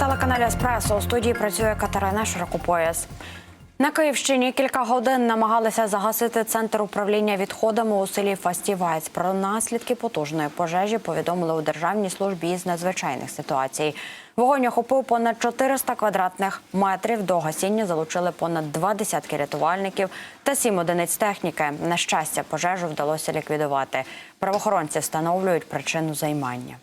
Телеканалі Еспресо. У студії працює Катерина Широкопояс. На Київщині кілька годин намагалися загасити центр управління відходами у селі Фастівець. Про наслідки потужної пожежі повідомили у Державній службі з надзвичайних ситуацій. Вогонь охопив понад 400 квадратних метрів. До гасіння залучили понад два десятки рятувальників та сім одиниць техніки. На щастя, пожежу вдалося ліквідувати. Правоохоронці встановлюють причину займання.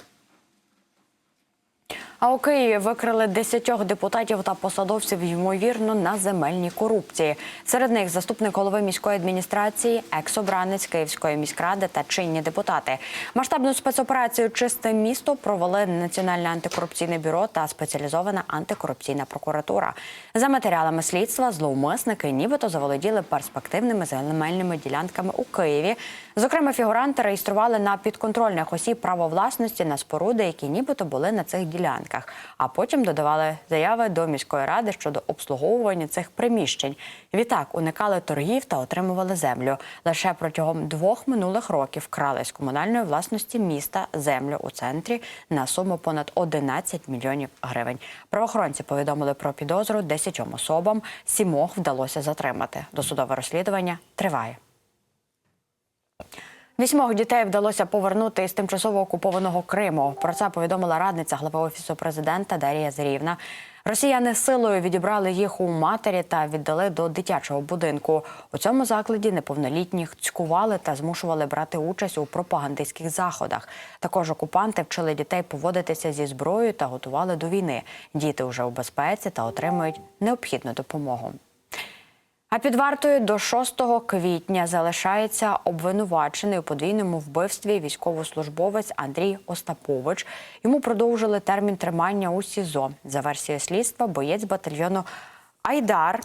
А у Києві викрили десятьох депутатів та посадовців, ймовірно, на земельній корупції. Серед них заступник голови міської адміністрації, екс-обранець Київської міськради та чинні депутати. Масштабну спецоперацію Чисте місто провели Національне антикорупційне бюро та спеціалізована антикорупційна прокуратура. За матеріалами слідства зловмисники нібито заволоділи перспективними земельними ділянками у Києві. Зокрема, фігуранти реєстрували на підконтрольних осіб право власності на споруди, які нібито були на цих ділянках. А потім додавали заяви до міської ради щодо обслуговування цих приміщень. Відтак уникали торгів та отримували землю. Лише протягом двох минулих років крали з комунальної власності міста землю у центрі на суму понад 11 мільйонів гривень. Правоохоронці повідомили про підозру 10 особам. Сімох вдалося затримати. Досудове розслідування триває. Вісьмох дітей вдалося повернути із тимчасово окупованого Криму. Про це повідомила радниця глави офісу президента Дарія Зрівна. Росіяни силою відібрали їх у матері та віддали до дитячого будинку. У цьому закладі неповнолітніх цькували та змушували брати участь у пропагандистських заходах. Також окупанти вчили дітей поводитися зі зброєю та готували до війни. Діти вже у безпеці та отримують необхідну допомогу. А під вартою до 6 квітня залишається обвинувачений у подвійному вбивстві військовослужбовець Андрій Остапович. Йому продовжили термін тримання у СІЗО. За версією слідства, боєць батальйону Айдар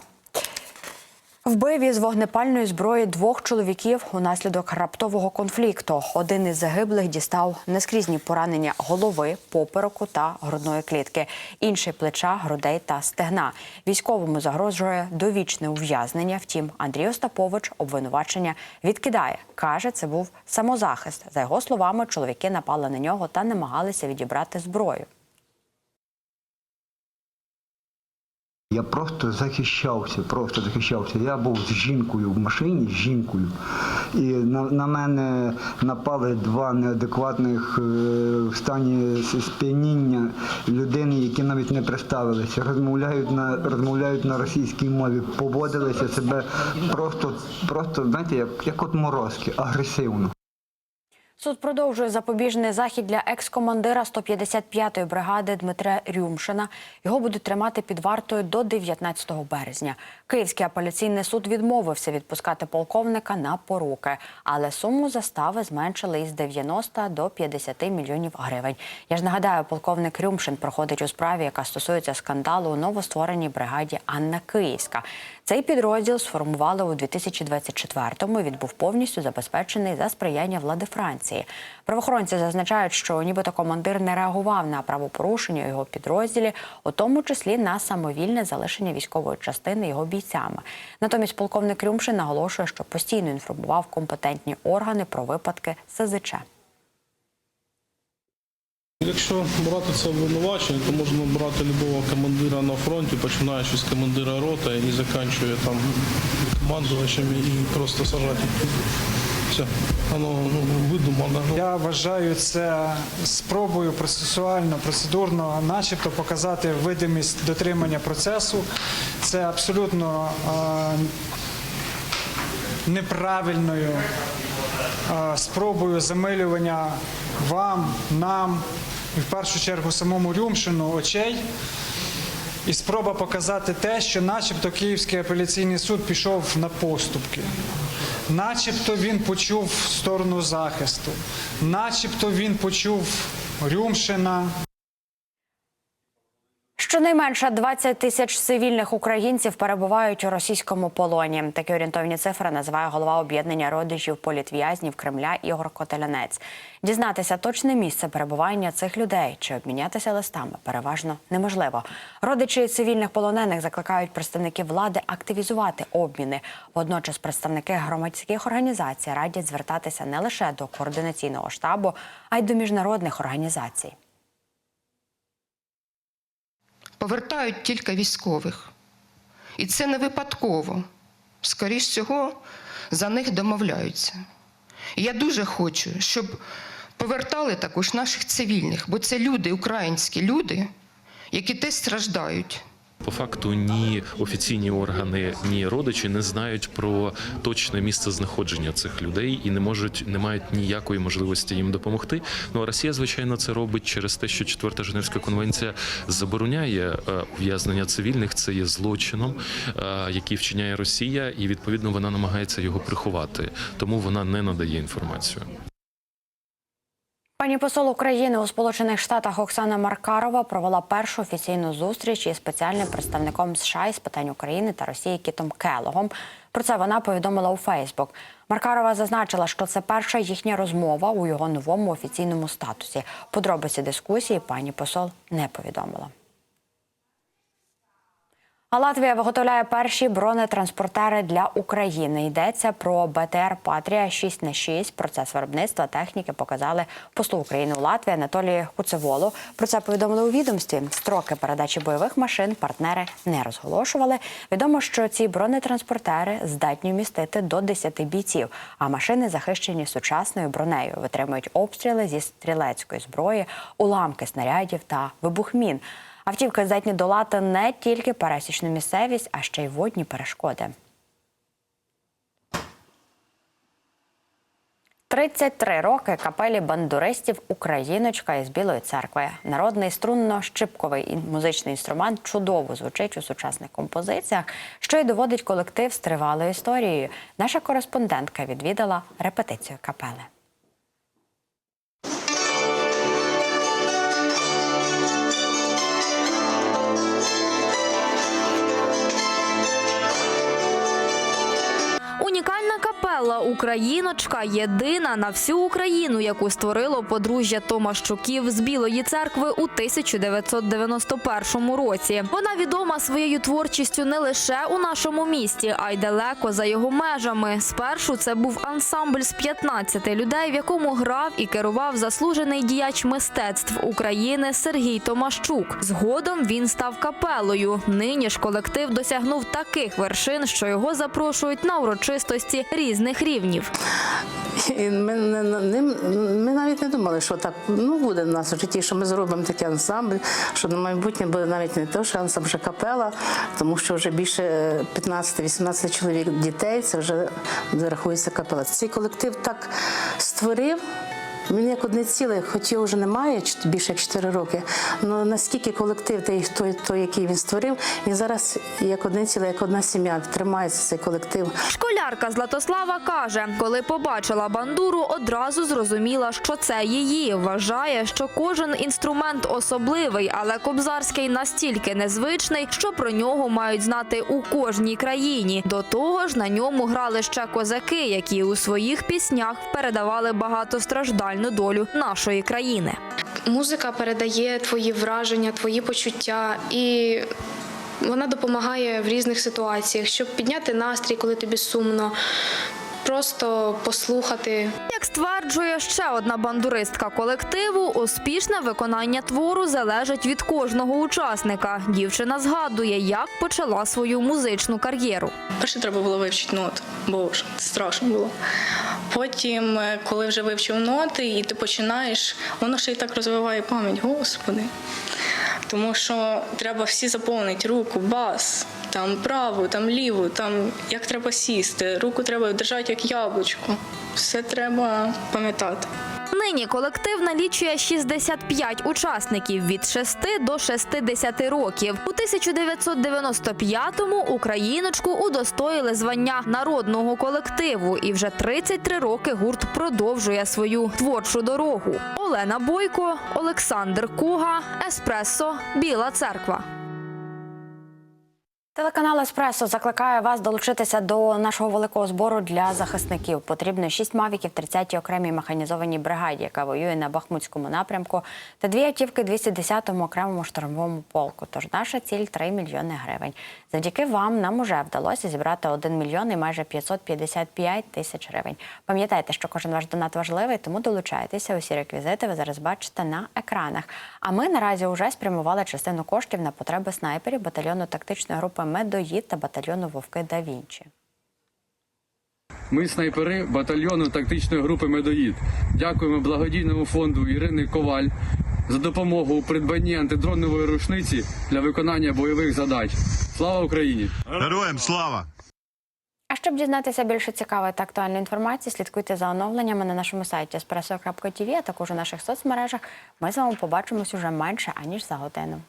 Вбив із вогнепальної зброї двох чоловіків унаслідок раптового конфлікту. Один із загиблих дістав нескрізні поранення голови, попереку та грудної клітки, інший плеча, грудей та стегна. Військовому загрожує довічне ув'язнення. Втім, Андрій Остапович обвинувачення відкидає. каже, це був самозахист. За його словами, чоловіки напали на нього та намагалися відібрати зброю. Я просто захищався, просто захищався. Я був з жінкою в машині, з жінкою. І на, на мене напали два неадекватних е, в стані сп'яніння людини, які навіть не представилися. Розмовляють на розмовляють на російській мові, поводилися себе просто, просто знаєте, як, як от морозки, агресивно. Суд продовжує запобіжний захід для екс-командира 155-ї бригади Дмитра Рюмшина. Його будуть тримати під вартою до 19 березня. Київський апеляційний суд відмовився відпускати полковника на поруки, але суму застави зменшили із 90 до 50 мільйонів гривень. Я ж нагадаю, полковник Рюмшин проходить у справі, яка стосується скандалу у новоствореній бригаді Анна Київська. Цей підрозділ сформували у 2024-му. і Він був повністю забезпечений за сприяння влади Франції. Правоохоронці зазначають, що нібито командир не реагував на правопорушення у його підрозділі, у тому числі на самовільне залишення військової частини його бійцями. Натомість полковник Рюмшин наголошує, що постійно інформував компетентні органи про випадки СЗЧ. Якщо брати це обвинувачення, то можна брати любого командира на фронті, починаючи з командира роти і закінчує там командувачем і просто сажати. Все, воно ну, видумано. Я вважаю це спробою процесуально, процедурно, начебто показати видимість дотримання процесу. Це абсолютно е, неправильною спробою замилювання вам, нам і в першу чергу самому Рюмшину очей. І спроба показати те, що начебто Київський апеляційний суд пішов на поступки. Начебто він почув сторону захисту, начебто він почув Рюмшина. Щонайменше 20 тисяч цивільних українців перебувають у російському полоні. Такі орієнтовні цифри називає голова об'єднання родичів політв'язнів Кремля Ігор Котелянець. Дізнатися точне місце перебування цих людей чи обмінятися листами переважно неможливо. Родичі цивільних полонених закликають представників влади активізувати обміни. Водночас представники громадських організацій радять звертатися не лише до координаційного штабу, а й до міжнародних організацій. Повертають тільки військових. І це не випадково. Скоріше всього, за них домовляються. Я дуже хочу, щоб повертали також наших цивільних, бо це люди, українські люди, які теж страждають. По факту ні офіційні органи, ні родичі не знають про точне місце знаходження цих людей і не можуть, не мають ніякої можливості їм допомогти. Ну а Росія, звичайно, це робить через те, що четверта Женевська конвенція забороняє е, ув'язнення цивільних. Це є злочином, е, який вчиняє Росія, і відповідно вона намагається його приховати, тому вона не надає інформацію. Пані посол України у Сполучених Штатах Оксана Маркарова провела першу офіційну зустріч із спеціальним представником США із питань України та Росії Кітом Келогом. Про це вона повідомила у Фейсбук. Маркарова зазначила, що це перша їхня розмова у його новому офіційному статусі. Подробиці дискусії пані посол не повідомила. А Латвія виготовляє перші бронетранспортери для України. Йдеться про БТР Патрія 6 на 6 Процес виробництва техніки показали послу України у Латвії Анатолію Куцеволу. Про це повідомили у відомстві. Строки передачі бойових машин партнери не розголошували. Відомо, що ці бронетранспортери здатні вмістити до 10 бійців, а машини захищені сучасною бронею, витримують обстріли зі стрілецької зброї, уламки снарядів та вибухмін. Автівки здатні долати не тільки пересічну місцевість, а ще й водні перешкоди. 33 роки капелі бандуристів Україночка із Білої церкви. Народний струнно-щипковий музичний інструмент чудово звучить у сучасних композиціях, що й доводить колектив з тривалою історією. Наша кореспондентка відвідала репетицію капели. Україночка єдина на всю Україну, яку створило подружжя Томашчуків з Білої церкви у 1991 році. Вона відома своєю творчістю не лише у нашому місті, а й далеко за його межами. Спершу це був ансамбль з 15 людей, в якому грав і керував заслужений діяч мистецтв України Сергій Томашчук. Згодом він став капелою. Нині ж колектив досягнув таких вершин, що його запрошують на урочистості різних рівнів. І ми, не- ми навіть не думали, що так ну, буде в нас у житті, що ми зробимо такий ансамбль, що на майбутнє буде навіть не те, що ансамбль вже капела, тому що вже більше 15-18 чоловік дітей, це вже рахується капела. Цей колектив так створив. Він як одне ціле, хоч його вже немає більше як 4 роки. але наскільки колектив, той, той, той, який він створив, він зараз як одне ціле, як одна сім'я, тримається цей колектив. Школярка Златослава каже, коли побачила бандуру, одразу зрозуміла, що це її. Вважає, що кожен інструмент особливий, але кобзарський настільки незвичний, що про нього мають знати у кожній країні. До того ж, на ньому грали ще козаки, які у своїх піснях передавали багатостраждальну долю нашої країни. Музика передає твої враження, твої почуття і. Вона допомагає в різних ситуаціях, щоб підняти настрій, коли тобі сумно, просто послухати. Як стверджує ще одна бандуристка колективу, успішне виконання твору залежить від кожного учасника. Дівчина згадує, як почала свою музичну кар'єру. Перше треба було вивчити ноти, бо страшно було. Потім, е, коли вже вивчив ноти, і ти починаєш, воно ще й так розвиває пам'ять, господи. Тому що треба всі заповнити руку, бас, там праву, там ліву, там як треба сісти, руку треба держати як яблучко. Все треба пам'ятати. Нині колектив налічує 65 учасників від 6 до 60 років. У 1995-му Україночку удостоїли звання народного колективу, і вже 33 роки гурт продовжує свою творчу дорогу. Олена Бойко, Олександр Куга, Еспресо, Біла Церква. Телеканал Еспресо закликає вас долучитися до нашого великого збору для захисників. Потрібно 6 мавіків 30-й окремій механізованій бригаді, яка воює на Бахмутському напрямку, та дві автівки 210-му окремому штурмовому полку. Тож наша ціль 3 мільйони гривень. Завдяки вам нам уже вдалося зібрати 1 мільйон і майже 555 тисяч гривень. Пам'ятайте, що кожен ваш донат важливий, тому долучайтеся. Усі реквізити ви зараз бачите на екранах. А ми наразі вже спрямували частину коштів на потреби снайперів батальйону тактичної групи Медоїд та батальйону Вовки да Вінчі. Ми снайпери батальйону тактичної групи Медоїд. Дякуємо благодійному фонду Ірини Коваль за допомогу у придбанні антидронової рушниці для виконання бойових задач. Слава Україні! Героям слава! А щоб дізнатися більше цікавої та актуальної інформації, слідкуйте за оновленнями на нашому сайті espresso.tv, а також у наших соцмережах. Ми з вами побачимось уже менше аніж за годину.